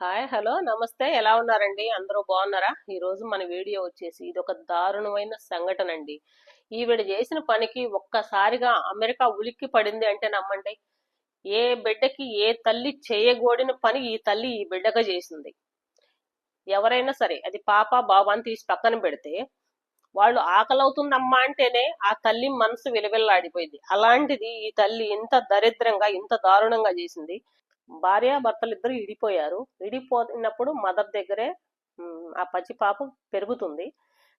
Hi hello నమస్తే. ఎలా ఉన్నారండి? అందరూ బాగున్నారా? ఈ రోజు మన వీడియో వచ్చేసి ఇది ఒక దారుణమైన సంఘటన అండి ఈవిడ చేసిన పనికి ఒక్కసారిగా అమెరికా ఉలిక్కి పడింది అంటే నమ్మండి. ఏ బిడ్డకి ఏ తల్లి చేయగోడిన పని ఈ తల్లి ఈ బిడ్డగా చేసింది. ఎవరైనా సరే అది పాప బాబా అని తీసి పక్కన పెడితే వాళ్ళు ఆకలవుతుందమ్మా అంటేనే ఆ తల్లి మనసు విలవిల్లాడిపోయింది. అలాంటిది ఈ తల్లి ఇంత దరిద్రంగా ఇంత దారుణంగా చేసింది. భార్య భర్తలు ఇద్దరు ఇడిపోయారు ఇడిపోయినప్పుడు మదర్ దగ్గరే ఆ పచ్చి పాప పెరుగుతుంది.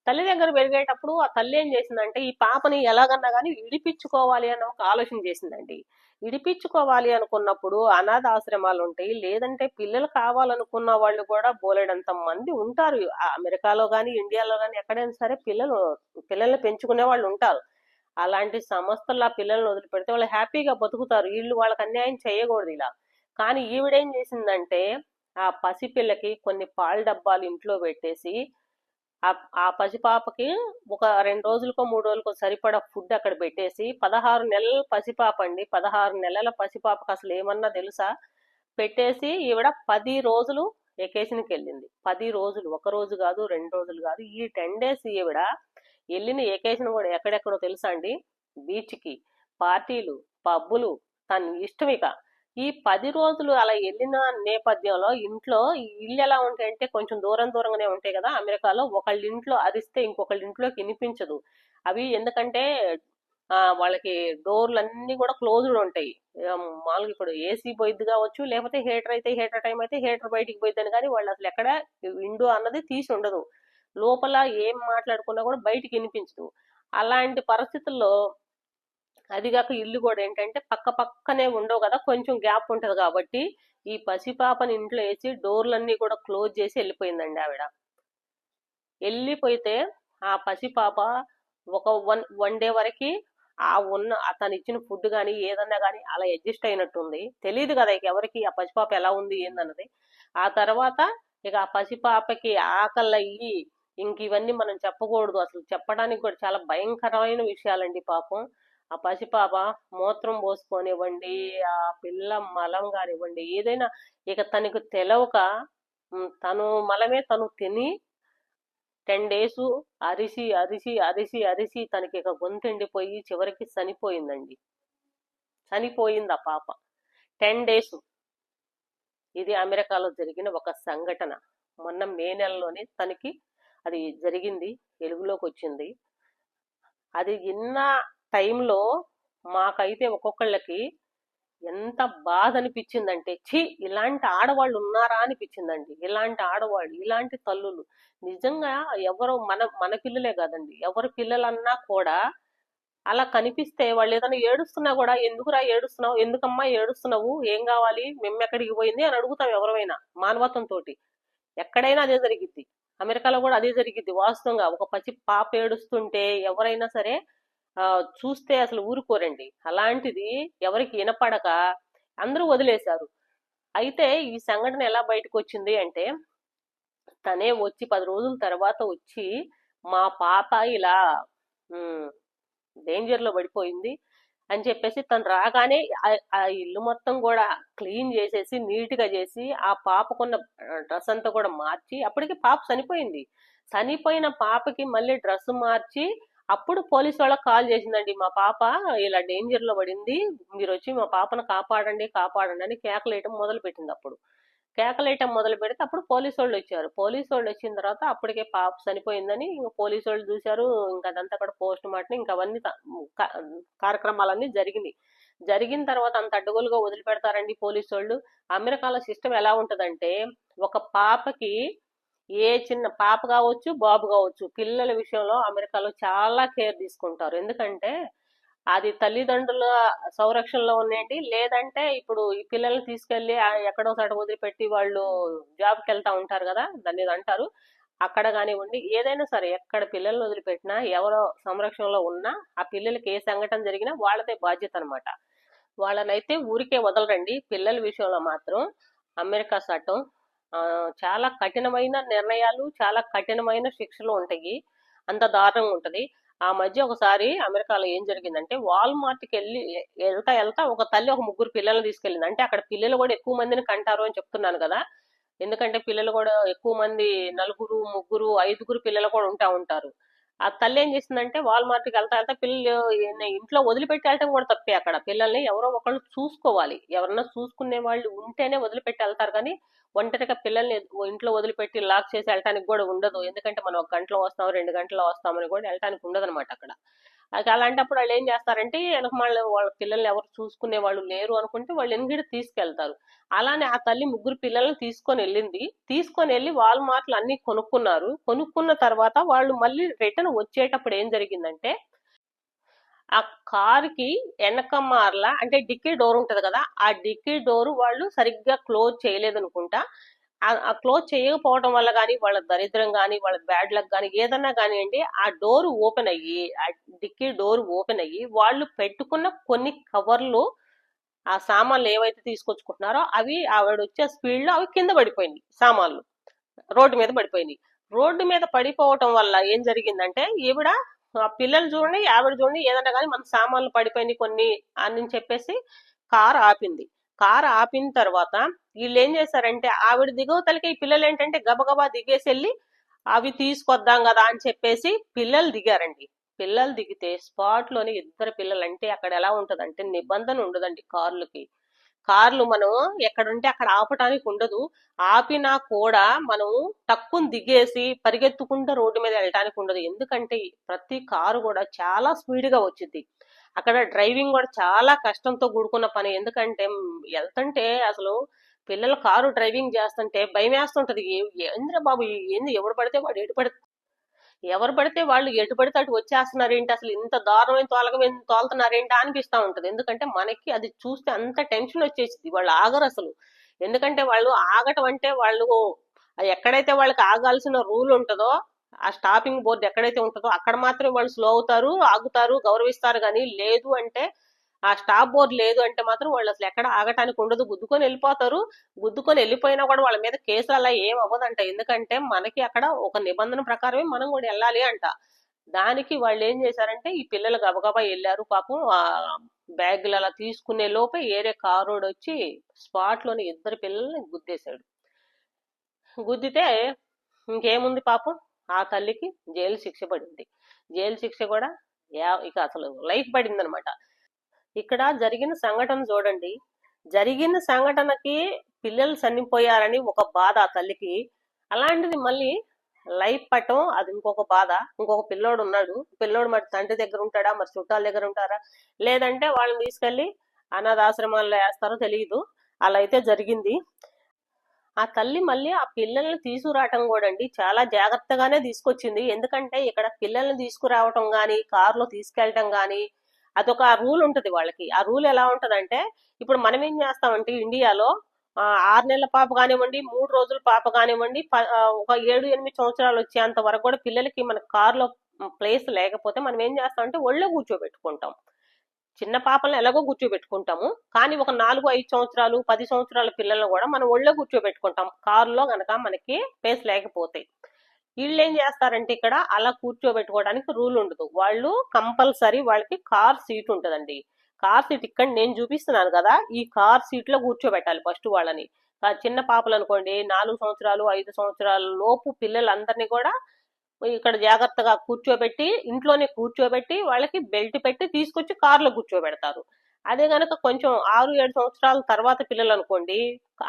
తల్లి దగ్గర పెరిగేటప్పుడు ఆ తల్లి ఏం చేసిందంటే ఈ పాపని ఎలాగన్నా కానీ ఇడిపించుకోవాలి అని ఒక ఆలోచన చేసిందండి. ఇడిపించుకోవాలి అనుకున్నప్పుడు అనాథ ఆశ్రమాలు ఉంటాయి. లేదంటే పిల్లలు కావాలనుకున్న వాళ్ళు కూడా బోలెడంత మంది ఉంటారు. ఆ అమెరికాలో కానీ ఇండియాలో కానీ ఎక్కడైనా సరే పిల్లలు పిల్లల్ని పెంచుకునే వాళ్ళు ఉంటారు. అలాంటి సంస్థల్లో ఆ పిల్లల్ని వదిలిపెడితే వాళ్ళు హ్యాపీగా బతుకుతారు. వీళ్ళు వాళ్ళకి అన్యాయం చేయకూడదు ఇలా. కానీ ఈవిడేం చేసిందంటే ఆ పసిపిల్లకి కొన్ని పాల డబ్బాలు ఇంట్లో పెట్టేసి ఆ పసిపాపకి ఒక రెండు రోజులకో మూడు రోజులకో సరిపడా ఫుడ్ అక్కడ పెట్టేసి పదహారు నెలల పసిపాప అండి. పదహారు నెలల పసిపాపకు అసలు ఏమన్నా తెలుసా? పెట్టేసి ఈవిడ పది రోజులు వెకేషన్కి వెళ్ళింది. పది రోజులు ఒక రోజు కాదు రెండు రోజులు కాదు. ఈ టెన్ డేస్ ఈవిడ వెళ్ళిన వెకేషన్ కూడా ఎక్కడెక్కడో తెలుసా అండి? బీచ్కి. పార్టీలు పబ్బులు తన ఇష్టం ఇక. ఈ పది రోజులు అలా వెళ్ళిన నేపథ్యంలో ఇంట్లో ఇల్లు ఎలా ఉంటాయంటే కొంచెం దూరం దూరంగానే ఉంటాయి కదా అమెరికాలో. ఒకళ్ళ ఇంట్లో అరిస్తే ఇంకొకళ్ళ ఇంట్లోకి వినిపించదు. అవి ఎందుకంటే ఆ, వాళ్ళకి డోర్లు అన్ని కూడా క్లోజ్డ్ ఉంటాయి. మామూలుగా ఇప్పుడు ఏసీ పోయిద్ది కావచ్చు లేకపోతే హీటర్ అయితే హీటర్ టైం అయితే హీటర్ బయటికి పోయిద్దని కానీ వాళ్ళు అసలు ఎక్కడ విండో అన్నది తీసి ఉండదు. లోపల ఏం మాట్లాడుకున్నా కూడా బయటికి వినిపించదు. అలాంటి పరిస్థితుల్లో అదిగాక ఇల్లు కూడా ఏంటంటే పక్క పక్కనే ఉండవు కదా కొంచెం గ్యాప్ ఉంటుంది కాబట్టి ఈ పసిపాపని ఇంట్లో వేసి డోర్లన్నీ కూడా క్లోజ్ చేసి వెళ్ళిపోయిందండి ఆవిడ. వెళ్ళిపోతే ఆ పసిపాప ఒక వన్ వన్ డే వరకు ఆ ఉన్న అతను ఇచ్చిన ఫుడ్ కానీ ఏదన్నా కానీ అలా అడ్జస్ట్ అయినట్టుంది. తెలియదు కదా ఇక ఎవరికి ఆ పసిపాప ఎలా ఉంది ఏందన్నది. ఆ తర్వాత ఇక ఆ పసిపాపకి ఆకలి అయ్యి ఇంక ఇవన్నీ మనం చెప్పకూడదు. అసలు చెప్పడానికి కూడా చాలా భయంకరమైన విషయాలండి పాపం. ఆ పసిపాప మూత్రం పోసుకొనివ్వండి ఆ పిల్ల మలం కానివ్వండి ఏదైనా ఇక తనకు తెలవక తను మలమే తను తిని టెన్ డేస్ అరిసి అరిసి అరిసి అరిసి తనకి ఇక గొంతుండిపోయి చివరికి చనిపోయిందండి. చనిపోయింది ఆ పాప. టెన్ డేస్ ఇది అమెరికాలో జరిగిన ఒక సంఘటన. మొన్న మే నెలలోనే తనకి అది జరిగింది వెలుగులోకి వచ్చింది. అది విన్న టైంలో మాకైతే ఒక్కొక్కళ్ళకి ఎంత బాధ అనిపించిందంటే ఛీ! ఇలాంటి ఆడవాళ్ళు ఉన్నారా అనిపించిందండి ఇలాంటి ఆడవాళ్ళు ఇలాంటి తల్లులు. నిజంగా ఎవరు మన మన పిల్లలే కాదండి. ఎవరి పిల్లలన్నా కూడా అలా కనిపిస్తే వాళ్ళు ఏదైనా ఏడుస్తున్నా కూడా ఎందుకురా ఏడుస్తున్నావు? ఎందుకమ్మా ఏడుస్తున్నావు? ఏం కావాలి? మేము ఎక్కడికి పోయింది? అని అడుగుతాం ఎవరైనా మానవత్వంతో ఎక్కడైనా అదే జరిగిద్ది. అమెరికాలో కూడా అదే జరిగిద్ది వాస్తవంగా. ఒక పచ్చి పాప ఏడుస్తుంటే ఎవరైనా సరే చూస్తే అసలు ఊరుకోరండి. అలాంటిది ఎవరికి వినపడక అందరూ వదిలేశారు. అయితే ఈ సంఘటన ఎలా బయటకు వచ్చింది అంటే తనే వచ్చి పది రోజుల తర్వాత వచ్చి మా పాప ఇలా డేంజర్లో పడిపోయింది అని చెప్పేసి తను రాగానే ఆ- ఇల్లు మొత్తం కూడా క్లీన్ చేసేసి నీట్గా చేసి ఆ పాపకున్న డ్రెస్ అంతా కూడా మార్చి అప్పటికి పాప చనిపోయింది. చనిపోయిన పాపకి మళ్ళీ డ్రెస్ మార్చి అప్పుడు పోలీసు వాళ్ళకి కాల్ చేసిందండి మా పాప ఇలా డేంజర్లో పడింది మీరు వచ్చి మా పాపను కాపాడండి కాపాడండి అని కేకలేయటం మొదలు పెట్టింది అప్పుడు. కేకలేయటం మొదలు పెడితే అప్పుడు పోలీసు వాళ్ళు వచ్చారు. పోలీసు వాళ్ళు వచ్చిన తర్వాత అప్పటికే పాప చనిపోయిందని ఇంకా పోలీసు వాళ్ళు చూశారు. ఇంకా అదంతా కూడా పోస్ట్ మార్టం ఇంకా అవన్నీ కార్యక్రమాలన్నీ జరిగినాయి జరిగిన తర్వాత అంత అడ్డగోలుగా వదిలిపెడతారండి పోలీసు వాళ్ళు. అమెరికాలో సిస్టమ్ ఎలా ఉంటుందంటే ఒక పాపకి ఏ చిన్న పాప కావచ్చు బాబు కావచ్చు పిల్లల విషయంలో అమెరికాలో చాలా కేర్ తీసుకుంటారు. ఎందుకంటే అది తల్లిదండ్రుల సంరక్షణలో ఉన్నాయండి లేదంటే ఇప్పుడు ఈ పిల్లల్ని తీసుకెళ్ళి ఎక్కడో చోట వదిలిపెట్టి వాళ్ళు జాబ్కి వెళ్తా ఉంటారు కదా దాన్ని అంటారు. అక్కడ కానివ్వండి ఏదైనా సరే ఎక్కడ పిల్లల్ని వదిలిపెట్టినా ఎవరో సంరక్షణలో ఉన్నా ఆ పిల్లలకి ఏ సంఘటన జరిగినా వాళ్ళదే బాధ్యత అన్నమాట. వాళ్ళనైతే ఊరికే వదలరండి. పిల్లల విషయంలో మాత్రం అమెరికా చట్టం చాలా కఠినమైన నిర్ణయాలు చాలా కఠినమైన శిక్షలు ఉంటాయి. అంత దారుణంగా ఉంటది. ఆ మధ్య ఒకసారి అమెరికాలో ఏం జరిగిందంటే వాల్మార్ట్కి వెళ్ళి వెళ్తా వెళ్తా ఒక తల్లి ఒక ముగ్గురు పిల్లల్ని తీసుకెళ్ళింది. అంటే అక్కడ పిల్లలు కూడా ఎక్కువ మందిని కంటారు అని చెప్తున్నాను కదా. ఎందుకంటే పిల్లలు కూడా ఎక్కువ మంది నలుగురు ముగ్గురు ఐదుగురు పిల్లలు కూడా ఉంటా ఉంటారు. ఆ తల్లి ఏం చేసిందంటే వాల్మార్ట్కి వెళ్తా వెళ్తా పిల్లలు ఇంట్లో వదిలిపెట్టి వెళ్ళటం కూడా తప్పే అక్కడ. పిల్లల్ని ఎవరో ఒకళ్ళు చూసుకోవాలి. ఎవరన్నా చూసుకునే వాళ్ళు ఉంటేనే వదిలిపెట్టి వెళ్తారు కానీ ఒంటరిగా పిల్లల్ని ఇంట్లో వదిలిపెట్టి లాక్ చేసి వెళ్ళటానికి కూడా ఉండదు. ఎందుకంటే మనం ఒక గంటలో వస్తాం రెండు గంటలో వస్తామని కూడా వెళ్ళటానికి ఉండదు అనమాట అక్కడ. అలాంటప్పుడు వాళ్ళు ఏం చేస్తారంటే వెనక మళ్ళీ వాళ్ళ పిల్లల్ని ఎవరు చూసుకునే వాళ్ళు లేరు అనుకుంటే వాళ్ళు ఎంగిడి తీసుకెళ్తారు. అలానే ఆ తల్లి ముగ్గురు పిల్లల్ని తీసుకొని వెళ్ళింది. తీసుకొని వెళ్ళి వాళ్ళ మాటలు అన్ని కొనుక్కున్నారు. కొనుక్కున్న తర్వాత వాళ్ళు మళ్ళీ రిటర్న్ వచ్చేటప్పుడు ఏం జరిగిందంటే ఆ కారుకి వెనక మార్ల అంటే డిక్కీ డోర్ ఉంటది కదా ఆ డిక్కీ డోర్ వాళ్ళు సరిగ్గా క్లోజ్ చేయలేదు అనుకుంటా ఆ క్లోజ్ చేయకపోవడం వల్ల కానీ వాళ్ళ దరిద్రం కానీ వాళ్ళ బ్యాడ్ లక్ కానీ ఏదన్నా కానివ్వండి ఆ డోర్ ఓపెన్ అయ్యి ఆ డిక్కీ డోర్ ఓపెన్ అయ్యి వాళ్ళు పెట్టుకున్న కొన్ని కవర్లు ఆ సామాన్లు ఏవైతే తీసుకొచ్చుకుంటున్నారో అవి ఆవిడ వచ్చే స్పీడ్లో అవి కింద పడిపోయింది సామాన్లు. రోడ్డు మీద పడిపోయింది రోడ్డు మీద పడిపోవటం వల్ల ఏం జరిగిందంటే ఈవిడ ఆ పిల్లలు చూడండి ఆవిడ చూడండి ఏదన్నా కానీ మన సామాన్లు పడిపోయినాయి కొన్ని అని చెప్పేసి కార్ ఆపింది. కార్ ఆపిన తర్వాత వీళ్ళు ఏం చేశారంటే ఆవిడ దిగవతలకి ఈ పిల్లలు ఏంటంటే గబగబా దిగేసి వెళ్ళి అవి తీసుకొద్దాం కదా అని చెప్పేసి పిల్లలు దిగారండి. పిల్లలు దిగితే స్పాట్లోని ఇద్దరు పిల్లలు అంటే అక్కడ ఎలా ఉంటదంటే నిబంధన ఉండదండి కార్లకి. కార్లు మనం ఎక్కడుంటే అక్కడ ఆపటానికి ఉండదు. ఆపినా కూడా మనం తక్కువ దిగేసి పరిగెత్తుకుంటూ రోడ్డు మీద వెళ్ళటానికి ఉండదు. ఎందుకంటే ప్రతి కారు కూడా చాలా స్పీడ్గా వచ్చింది అక్కడ డ్రైవింగ్ కూడా చాలా కష్టంతో కూడుకున్న పని. ఎందుకంటే వెళ్తుంటే అసలు పిల్లలు కారు డ్రైవింగ్ చేస్తుంటే భయం వేస్తుంటది. ఏంద్ర బాబు ఏంది ఎవరు పడితే వాడు ఎటు పడి ఎవరు పడితే వాళ్ళు ఎటు పడితే అటు వచ్చేస్తున్నారేంటి? అసలు ఇంత దారుణమైన తోలకమైన తోలుతున్నారేంటి అనిపిస్తా ఉంటది. ఎందుకంటే మనకి అది చూస్తే అంత టెన్షన్ వచ్చేసింది వాళ్ళు ఆగరు అసలు. ఎందుకంటే వాళ్ళు ఆగటం అంటే వాళ్ళు ఎక్కడైతే వాళ్ళకి ఆగాల్సిన రూల్ ఉంటుందో ఆ స్టాపింగ్ బోర్డు ఎక్కడైతే ఉంటుందో అక్కడ మాత్రమే వాళ్ళు స్లో అవుతారు ఆగుతారు గౌరవిస్తారు కానీ లేదు అంటే ఆ స్టాప్ బోర్డు లేదు అంటే మాత్రం వాళ్ళు అసలు ఎక్కడ ఆగటానికి ఉండదు. గుద్దుకొని వెళ్ళిపోతారు. గుద్దుకొని వెళ్ళిపోయినా కూడా వాళ్ళ మీద కేసులు అలా ఏం అవ్వదంట. ఎందుకంటే మనకి అక్కడ ఒక నిబంధన ప్రకారమే మనం కూడా వెళ్ళాలి అంట. దానికి వాళ్ళు ఏం చేశారంటే ఈ పిల్లలు గబగబా వెళ్ళారు పాపం. ఆ బ్యాగులు అలా తీసుకునే లోపే ఏరే కారోడు వచ్చి స్పాట్లోని ఇద్దరు పిల్లల్ని గుద్దేశాడు. గుద్దితే ఇంకేముంది పాపం? ఆ తల్లికి జైలు శిక్ష పడింది. జైలు శిక్ష కూడా ఇక అసలు లైఫ్ పడింది అనమాట ఇక్కడ జరిగిన సంఘటన చూడండి. జరిగిన సంఘటనకి పిల్లలు చనిపోయారని ఒక బాధ ఆ తల్లికి. అలాంటిది మళ్ళీ లైఫ్ పట్టం అది ఇంకొక బాధ. ఇంకొక పిల్లోడు ఉన్నాడు. పిల్లోడు మరి తండ్రి దగ్గర ఉంటాడా? మరి చుట్టాల దగ్గర ఉంటారా? లేదంటే వాళ్ళని తీసుకెళ్ళి అనాథాశ్రమాల్లో వేస్తారో తెలియదు అలా అయితే జరిగింది. ఆ తల్లి మళ్ళీ ఆ పిల్లల్ని తీసుకురావటం కూడా అండి చాలా జాగ్రత్తగానే తీసుకొచ్చింది. ఎందుకంటే ఇక్కడ పిల్లల్ని తీసుకురావటం కానీ కారులో తీసుకెళ్ళటం కానీ అదొక రూల్ ఉంటది వాళ్ళకి. ఆ రూల్ ఎలా ఉంటదంటే ఇప్పుడు మనం ఏం చేస్తామంటే ఇండియాలో ఆరు నెలల పాప కానివ్వండి మూడు రోజుల పాప కానివ్వండి ఒక ఏడు ఎనిమిది సంవత్సరాలు వచ్చేంత వరకు కూడా పిల్లలకి మన కారులో ప్లేస్ లేకపోతే మనం ఏం చేస్తామంటే ఒళ్ళో కూర్చోబెట్టుకుంటాం. చిన్న పాపలను ఎలాగో కూర్చోబెట్టుకుంటాము. కానీ ఒక నాలుగు ఐదు సంవత్సరాలు పది సంవత్సరాల పిల్లలను కూడా మనం ఒళ్ళో కూర్చోబెట్టుకుంటాం. కారులో గనక మనకి ప్లేస్ లేకపోతే. వీళ్ళు ఏం చేస్తారంటే ఇక్కడ అలా కూర్చోబెట్టుకోవడానికి రూల్ ఉండదు. వాళ్ళు కంపల్సరీ వాళ్ళకి కార్ సీట్ ఉంటదండి. కార్ సీట్ ఇక్కడ నేను చూపిస్తున్నాను కదా ఈ కార్ సీట్లో కూర్చోబెట్టాలి ఫస్ట్ వాళ్ళని. చిన్న పాపలు అనుకోండి నాలుగు సంవత్సరాలు ఐదు సంవత్సరాల లోపు పిల్లలందరినీ కూడా ఇక్కడ జాగ్రత్తగా కూర్చోబెట్టి ఇంట్లోనే కూర్చోబెట్టి వాళ్ళకి బెల్ట్ పెట్టి తీసుకొచ్చి కారులో కూర్చోబెడతారు. అదే గనక కొంచెం ఆరు ఏడు సంవత్సరాల తర్వాత పిల్లలు అనుకోండి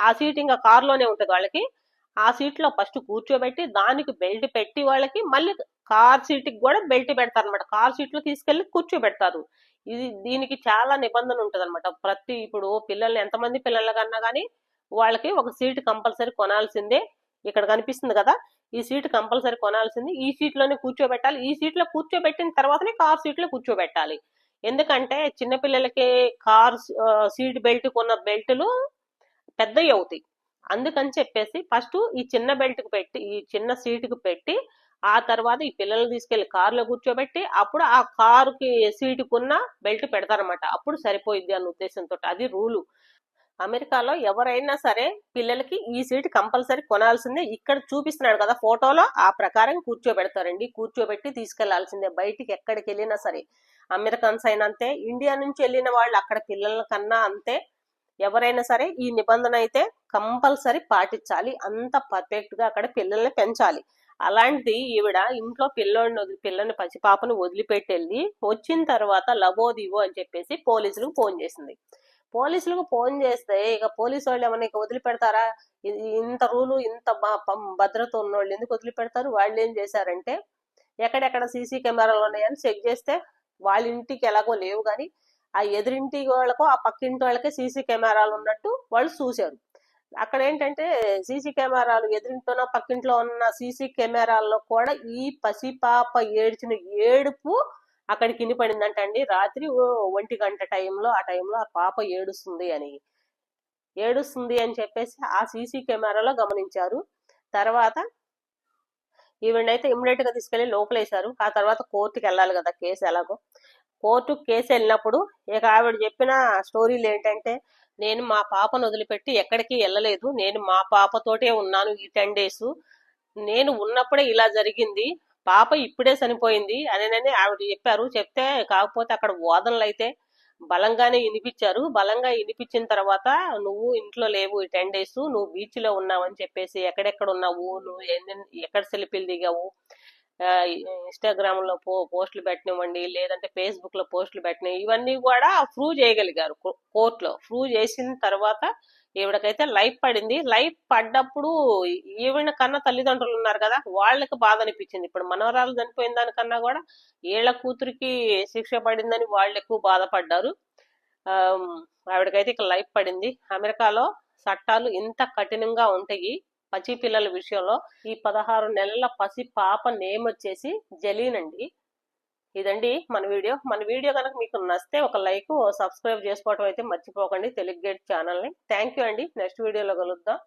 ఆ సీట్ ఇంకా కారులోనే ఉంటది వాళ్ళకి. ఆ సీట్లో ఫస్ట్ కూర్చోబెట్టి దానికి బెల్ట్ పెట్టి వాళ్ళకి మళ్ళీ కార్ సీట్కి కూడా బెల్ట్ పెడతారు అనమాట కార్ సీట్లో తీసుకెళ్ళి కూర్చోబెడతారు. ఇది దీనికి చాలా నిబంధన ఉంటుంది అనమాట ప్రతి ఇప్పుడు పిల్లల్ని ఎంతమంది పిల్లలకన్నా కానీ వాళ్ళకి ఒక సీట్ కంపల్సరీ కొనాల్సిందే. ఇక్కడ కనిపిస్తుంది కదా ఈ సీట్ కంపల్సరీ కొనాల్సింది. ఈ సీట్లోనే కూర్చోబెట్టాలి. ఈ సీట్లో కూర్చోబెట్టిన తర్వాతనే కార్ సీట్లో కూర్చోబెట్టాలి. ఎందుకంటే చిన్నపిల్లలకి కార్ సీట్ బెల్ట్ కొన్న బెల్ట్లు పెద్దవి అవుతాయి. అందుకని చెప్పేసి ఫస్ట్ ఈ చిన్న బెల్ట్కి పెట్టి ఈ చిన్న సీటుకు పెట్టి ఆ తర్వాత ఈ పిల్లలు తీసుకెళ్ళి కారులో కూర్చోబెట్టి అప్పుడు ఆ కారుకి సీటుకున్న బెల్ట్ పెడతారనమాట అప్పుడు సరిపోయిద్ది అన్న ఉద్దేశంతో అది రూలు. అమెరికాలో ఎవరైనా సరే పిల్లలకి ఈ సీట్ కంపల్సరీ కొనాల్సిందే. ఇక్కడ చూపిస్తున్నాడు కదా ఫోటోలో ఆ ప్రకారం కూర్చోబెడతారండి. కూర్చోబెట్టి తీసుకెళ్ళాల్సిందే. బయటికి ఎక్కడికి వెళ్ళినా సరే. అమెరికన్స్ అయినా అంతే. ఇండియా నుంచి వెళ్ళిన వాళ్ళు అక్కడ పిల్లల కన్నా అంతే. ఎవరైనా సరే ఈ నిబంధన అయితే కంపల్సరీ పాటించాలి. అంత పర్ఫెక్ట్గా అక్కడ పిల్లల్ని పెంచాలి. అలాంటిది ఈవిడ ఇంట్లో పిల్లోడిని వదిలి పిల్లని పసిపాపను వదిలిపెట్టి వెళ్ళి వచ్చిన తర్వాత లబోదివో అని చెప్పేసి పోలీసులకు ఫోన్ చేసింది. పోలీసులకు ఫోన్ చేస్తే ఇక పోలీసు వాళ్ళు ఏమన్నా ఇక వదిలిపెడతారా? ఇంత రూలు ఇంత భద్రత ఉన్న వాళ్ళు ఎందుకు వదిలిపెడతారు? వాళ్ళు ఏం చేశారంటే ఎక్కడెక్కడ సీసీ కెమెరాలు ఉన్నాయని చెక్ చేస్తే వాళ్ళ ఇంటికి ఎలాగో లేవు కానీ ఆ ఎదురింటి వాళ్ళకో ఆ పక్కింటి వాళ్ళకే సీసీ కెమెరాలు ఉన్నట్టు వాళ్ళు చూశారు. అక్కడ ఏంటంటే సీసీ కెమెరాలు ఎదురింట్లోనో పక్కింట్లో ఉన్న సీసీ కెమెరాల్లో కూడా ఈ పసిపాప ఏడ్చిన ఏడుపు అక్కడికి వినిపడిందంట అండి రాత్రి ఓ ఒంటి గంట టైంలో ఆ టైంలో ఆ పాప ఏడుస్తుంది అని. ఏడుస్తుంది అని చెప్పేసి ఆ సీసీ కెమెరాలో గమనించారు. తర్వాత ఈవిడైతే ఇమ్మీడియట్గా తీసుకెళ్ళి లోపలేశారు. ఆ తర్వాత కోర్టుకి వెళ్ళాలి కదా కేసు ఎలాగో. కోర్టు కేసు వెళ్ళినప్పుడు ఇక ఆవిడ చెప్పిన స్టోరీలు ఏంటంటే నేను మా పాపను వదిలిపెట్టి ఎక్కడికి వెళ్ళలేదు. నేను మా పాపతోటే ఉన్నాను ఈ టెన్ డేస్. నేను ఉన్నప్పుడే ఇలా జరిగింది. పాప ఇప్పుడే చనిపోయింది అనేనని ఆవిడ చెప్పారు. చెప్తే కాకపోతే అక్కడ వాదనలు అయితే బలంగానే వినిపించారు. బలంగా వినిపించిన తర్వాత నువ్వు ఇంట్లో లేవు ఈ టెన్ డేస్ నువ్వు బీచ్లో ఉన్నావని చెప్పేసి ఎక్కడెక్కడ ఉన్నావు నువ్వు ఎక్కడ సెల్ఫీలు దిగావు ఇన్స్టాగ్రామ్లో పో పోస్టులు పెట్టనివ్వండి లేదంటే ఫేస్బుక్లో పోస్టులు పెట్టినవి ఇవన్నీ కూడా ప్రూవ్ చేయగలిగారు కోర్టులో. ప్రూవ్ చేసిన తర్వాత ఈవిడకైతే లైఫ్ పడింది. లైఫ్ పడ్డప్పుడు ఈవిడ కన్నా తల్లిదండ్రులు ఉన్నారు కదా వాళ్ళకి బాధ అనిపించింది. ఇప్పుడు మనవరాలు చనిపోయిన దానికన్నా కూడా వీళ్ళ కూతురికి శిక్ష పడిందని వాళ్ళు ఎక్కువ బాధపడ్డారు. ఆవిడకైతే ఇక లైఫ్ పడింది. అమెరికాలో చట్టాలు ఇంత కఠినంగా ఉంటాయి పసి పిల్లల విషయంలో. ఈ పదహారు నెలల పసి పాప నేమ్ వచ్చేసి జలీన్ అండి. ఇదండి మన వీడియో. మన వీడియో కనుక మీకు నచ్చితే ఒక లైక్ సబ్స్క్రైబ్ చేసుకోవడం అయితే మర్చిపోకండి. తెలుగు గేట్ ఛానల్ని. థ్యాంక్ యూ అండి. నెక్స్ట్ వీడియోలో కలుద్దాం.